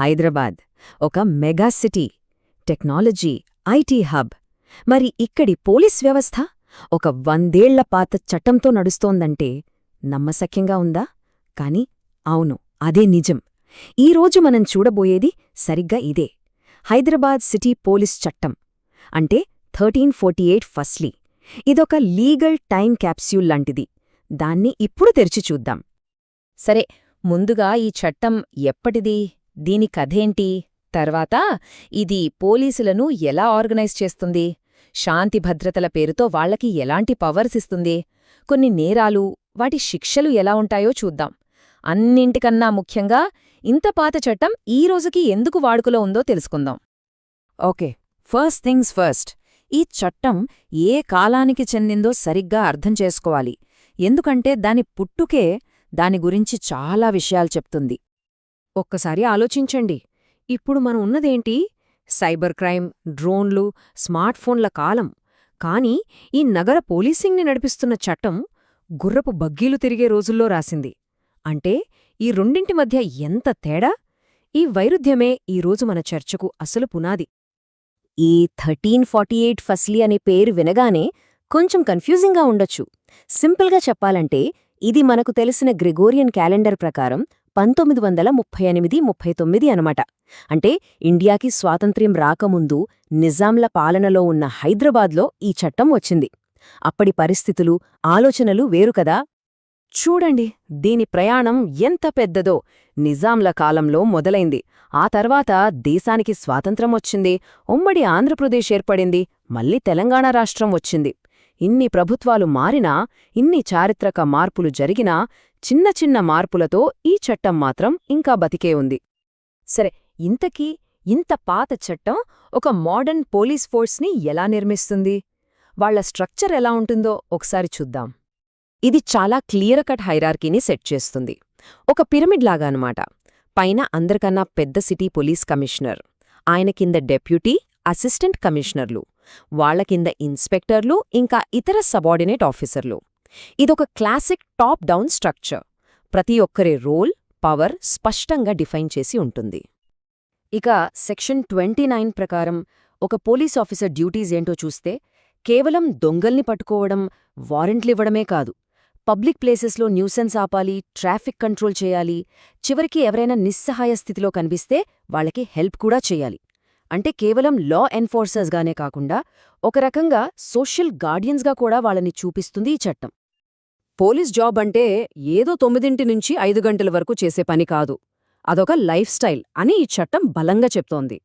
హైదరాబాద్ ఒక mega city technology IT hub. మరి ఇక్కడి పోలీస్ వ్యవస్థ ఒక వందేళ్ళ పాత చట్టంతో నడుస్తోందంటే నమ్మసఖ్యంగా ఉందా? కాని అవును అదే నిజం. ఈరోజు మనం చూడబోయేది సరిగ్గా ఇదే. హైదరాబాద్ సిటీ పోలీస్ చట్టం అంటే థర్టీన్ ఫోర్టీ ఎయిట్ ఫస్ట్లీ ఇదొక లీగల్ టైం క్యాప్స్యూల్ లాంటిది. దాన్ని ఇప్పుడు తెరిచి చూద్దాం. సరే ముందుగా ఈ చట్టం ఎప్పటిది? దీని కథేంటి? తర్వాత ఇది పోలీసులను ఎలా ఆర్గనైజ్ చేస్తుంది? శాంతి భద్రతల పేరుతో వాళ్ళకి ఎలాంటి పవర్స్ ఇస్తుంది? కొన్ని నేరాలు వాటి శిక్షలు ఎలా ఉంటాయో చూద్దాం. అన్నింటికన్నా ముఖ్యంగా ఇంత పాత చట్టం ఈ రోజుకి ఎందుకు వాడుకలో ఉందో తెలుసుకుందాం. Okay first things first. ఈ చట్టం ఏ కాలానికి చెందిందో సరిగ్గా అర్థం చేసుకోవాలి. ఎందుకంటే దాని పుట్టుకే దాని గురించి చాలా విషయాలు చెప్తుంది. ఒక్కసారి ఆలోచించండి. ఇప్పుడు మనం ఉన్నదేంటి? సైబర్ క్రైమ్ డ్రోన్లు స్మార్ట్ ఫోన్ల కాలం. కానీ ఈ నగర పోలీసింగ్ని నడిపిస్తున్న చట్టం గుర్రపు బగ్గీలు తిరిగే రోజుల్లో రాసింది. అంటే ఈ రెండింటి మధ్య ఎంత తేడా? ఈ వైరుధ్యమే ఈరోజు మన చర్చకు అసలు పునాది. ఈ థర్టీన్ ఫార్టీ ఎయిట్ ఫస్లీ అనే పేరు వినగానే కొంచెం కన్ఫ్యూజింగ్గా ఉండొచ్చు. సింపుల్గా చెప్పాలంటే ఇది మనకు తెలిసిన గ్రెగోరియన్ క్యాలెండర్ ప్రకారం పంతొమ్మిది వందల ముప్పై ఎనిమిది ముప్పై తొమ్మిది అనమాట. అంటే ఇండియాకి స్వాతంత్ర్యం రాకముందు నిజాంల పాలనలో ఉన్న హైదరాబాద్లో ఈ చట్టం వచ్చింది. అప్పటి పరిస్థితులు ఆలోచనలు వేరు కదా? చూడండి దీని ప్రయాణం ఎంత పెద్దదో. నిజాంల కాలంలో మొదలైంది. ఆ తర్వాత దేశానికి స్వాతంత్రం వచ్చింది ఉమ్మడి ఆంధ్రప్రదేశ్ ఏర్పడింది మళ్ళీ తెలంగాణ రాష్ట్రం వచ్చింది. ఇన్ని ప్రభుత్వాలు మారినా ఇన్ని చారిత్రక మార్పులు జరిగినా చిన్న చిన్న మార్పులతో ఈ చట్టం మాత్రం ఇంకా బతికే ఉంది. సరే ఇంతకీ ఇంత పాత చట్టం ఒక మోడర్న్ పోలీస్ ఫోర్స్ని ఎలా నిర్మిస్తుంది? వాళ్ళ స్ట్రక్చర్ ఎలా ఉంటుందో ఒకసారి చూద్దాం. ఇది చాలా క్లియర్ కట్ హైరార్కీని సెట్ చేస్తుంది. ఒక పిరమిడ్ లాగా అనమాట పైన అందరికన్నా పెద్ద సిటీ పోలీస్ కమిషనర్ ఆయన కింద డెప్యూటీ అసిస్టెంట్ కమిషనర్లు వాళ్ళ కింద ఇన్స్పెక్టర్లు ఇంకా ఇతర సబార్డినేట్ ఆఫీసర్లు. ఇదొక క్లాసిక్ టాప్ డౌన్ స్ట్రక్చర్. ప్రతి ఒక్కరి రోల్ పవర్ స్పష్టంగా డిఫైన్ చేసి ఉంటుంది. ఇక సెక్షన్ ట్వంటీ నైన్ ప్రకారం ఒక పోలీస్ ఆఫీసర్ డ్యూటీస్ ఏంటో చూస్తే కేవలం దొంగల్ని పట్టుకోవడం వారెంట్లివ్వడమే కాదు. పబ్లిక్ ప్లేసెస్లో న్యూసెన్స్ ఆపాలి ట్రాఫిక్ కంట్రోల్ చేయాలి చివరికి ఎవరైనా నిస్సహాయ స్థితిలో కనిపిస్తే వాళ్ళకి హెల్ప్ కూడా చేయాలి. అంటే కేవలం లా ఎన్ఫోర్సర్స్గానే కాకుండా ఒక రకంగా సోషల్ గార్డియన్స్గా కూడా వాళ్ళని చూపిస్తుంది ఈ చట్టం. పోలీస్ జాబ్ అంటే ఏదో తొమ్మిదింటి నుంచి ఐదు గంటల వరకు చేసే పని కాదు. అదొక లైఫ్ స్టైల్ అని ఈ చట్టం బలంగా చెప్తోంది.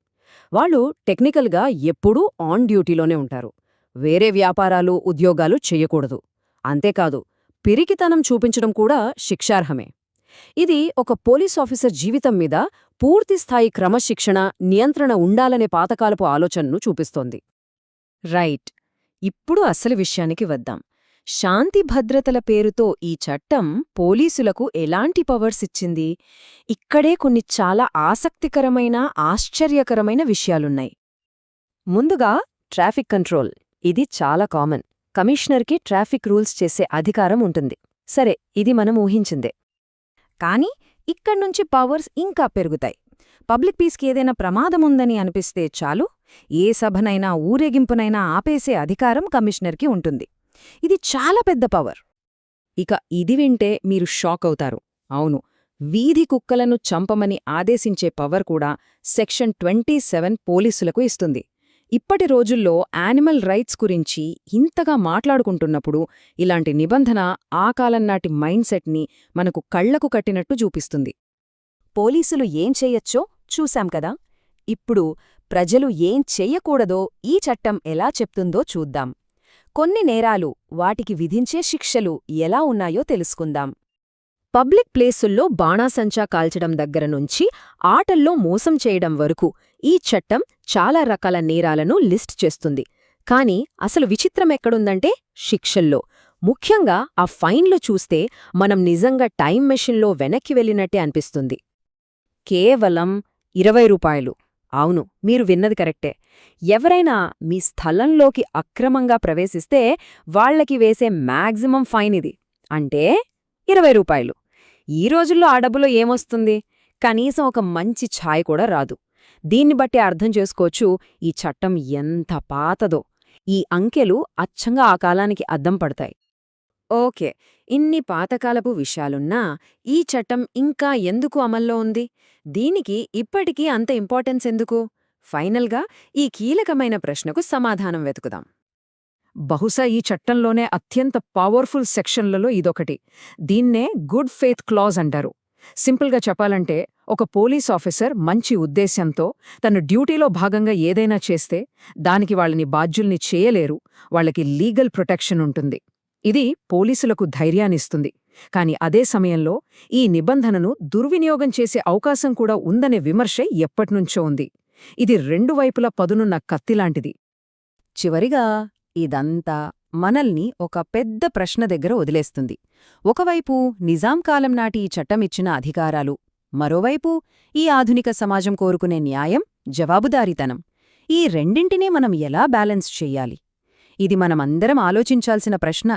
వాళ్ళు టెక్నికల్గా ఎప్పుడూ ఆన్ డ్యూటీలోనే ఉంటారు. వేరే వ్యాపారాలు ఉద్యోగాలు చెయ్యకూడదు అంతేకాదు పిరికితనం చూపించడం కూడా శిక్షార్హమే. ఇది ఒక పోలీస్ ఆఫీసర్ జీవితం మీద పూర్తిస్థాయి క్రమశిక్షణ నియంత్రణ ఉండాలనే పాతకాలపు ఆలోచనను చూపిస్తోంది. రైట్. ఇప్పుడు అసలు విషయానికి వద్దాం. శాంతి భద్రతల పేరుతో ఈ చట్టం పోలీసులకు ఎలాంటి పవర్స్ ఇచ్చింది? ఇక్కడే కొన్ని చాలా ఆసక్తికరమైన ఆశ్చర్యకరమైన విషయాలున్నాయి. ముందుగా ట్రాఫిక్ కంట్రోల్. ఇది చాలా కామన్. కమిషనర్కి ట్రాఫిక్ రూల్స్ చేసే అధికారం ఉంటుంది. సరే ఇది మనం ఊహించిందే. కానీ ఇక్కడ్నుంచి పవర్స్ ఇంకా పెరుగుతాయి. పబ్లిక్ పీస్కి ఏదైనా ప్రమాదముందని అనిపిస్తే చాలు ఏ సభనైనా ఊరేగింపునైనా ఆపేసే అధికారం కమిషనర్కి ఉంటుంది. ఇది చాలా పెద్ద పవర్. ఇక ఇది వింటే మీరు షాక్ అవుతారు. అవును వీధి కుక్కలను చంపమని ఆదేశించే పవర్ కూడా సెక్షన్ ట్వంటీ సెవెన్ పోలీసులకు ఇస్తుంది. ఇప్పటి రోజుల్లో యానిమల్ రైట్స్ గురించి ఇంతగా మాట్లాడుకుంటున్నప్పుడు ఇలాంటి నిబంధన ఆ కాలంనాటి మైండ్ సెట్ని మనకు కళ్ళకు కట్టినట్టు చూపిస్తుంది. పోలీసులు ఏం చెయ్యొచ్చో చూశాం కదా! ఇప్పుడు ప్రజలు ఏం చెయ్యకూడదో ఈ చట్టం ఎలా చెప్తుందో చూద్దాం. కొన్ని నేరాలు వాటికి విధించే శిక్షలు ఎలా ఉన్నాయో తెలుసుకుందాం. పబ్లిక్ ప్లేసుల్లో బాణాసంచా కాల్చడం దగ్గర నుంచి ఆటల్లో మోసం చేయడం వరకు ఈ చట్టం చాలా రకాల నేరాలను లిస్ట్ చేస్తుంది. కాని అసలు విచిత్రమెక్కడుందంటే శిక్షల్లో. ముఖ్యంగా ఆ ఫైన్లు చూస్తే మనం నిజంగా టైం మెషిన్లో వెనక్కి వెళ్ళినట్టే అనిపిస్తుంది. కేవలం ఇరవై రూపాయలు. అవును మీరు విన్నది కరెక్టే. ఎవరైనా మీ స్థలంలోకి అక్రమంగా ప్రవేశిస్తే వాళ్ళకి వేసే మ్యాక్సిమం ఫైన్ ఇది. అంటే ఇరవై రూపాయలు. ఈ రోజుల్లో ఆ డబ్బులో ఏమొస్తుంది? కనీసం ఒక మంచి ఛాయ్ కూడా రాదు. దీన్ని బట్టి అర్థం చేసుకోవచ్చు ఈ చట్టం ఎంత పాతదో. ఈ అంకెలు అచ్చంగా ఆ కాలానికి అద్దం పడతాయి. ఓకే ఇన్ని పాతకాలపు విషయాలున్నా ఈ చట్టం ఇంకా ఎందుకు అమల్లో ఉంది? దీనికి ఇప్పటికీ అంత ఇంపార్టెన్స్ ఎందుకు? ఫైనల్గా ఈ కీలకమైన ప్రశ్నకు సమాధానం వెతుకుదాం. బహుశా ఈ చట్టంలోనే అత్యంత పవర్ఫుల్ సెక్షన్లలో ఇదొకటి. దీన్నే గుడ్ ఫెయిత్ క్లాజ్ అంటారు. సింపుల్గా చెప్పాలంటే ఒక పోలీస్ ఆఫీసర్ మంచి ఉద్దేశ్యంతో తన డ్యూటీలో భాగంగా ఏదైనా చేస్తే దానికి వాళ్ళని బాధ్యుల్ని చేయలేరు వాళ్ళకి లీగల్ ప్రొటెక్షన్ ఉంటుంది. ఇది పోలీసులకు ధైర్యాన్నిస్తుంది. కాని అదే సమయంలో ఈ నిబంధనను దుర్వినియోగం చేసే అవకాశం కూడా ఉందనే విమర్శ ఎప్పట్నుంచో ఉంది. ఇది రెండు వైపుల పదునున్న కత్తిలాంటిది. చివరిగా ఇదంతా మనల్ని ఒక పెద్ద ప్రశ్న దగ్గర వదిలేస్తుంది. ఒకవైపు నిజాం కాలం నాటి ఈ చట్టమిచ్చిన అధికారాలు మరోవైపు ఈ ఆధునిక సమాజం కోరుకునే న్యాయం జవాబుదారీతనం. ఈ రెండింటినీ మనం ఎలా బ్యాలెన్స్ చెయ్యాలి ఇది మనమందరం ఆలోచించాల్సిన ప్రశ్న.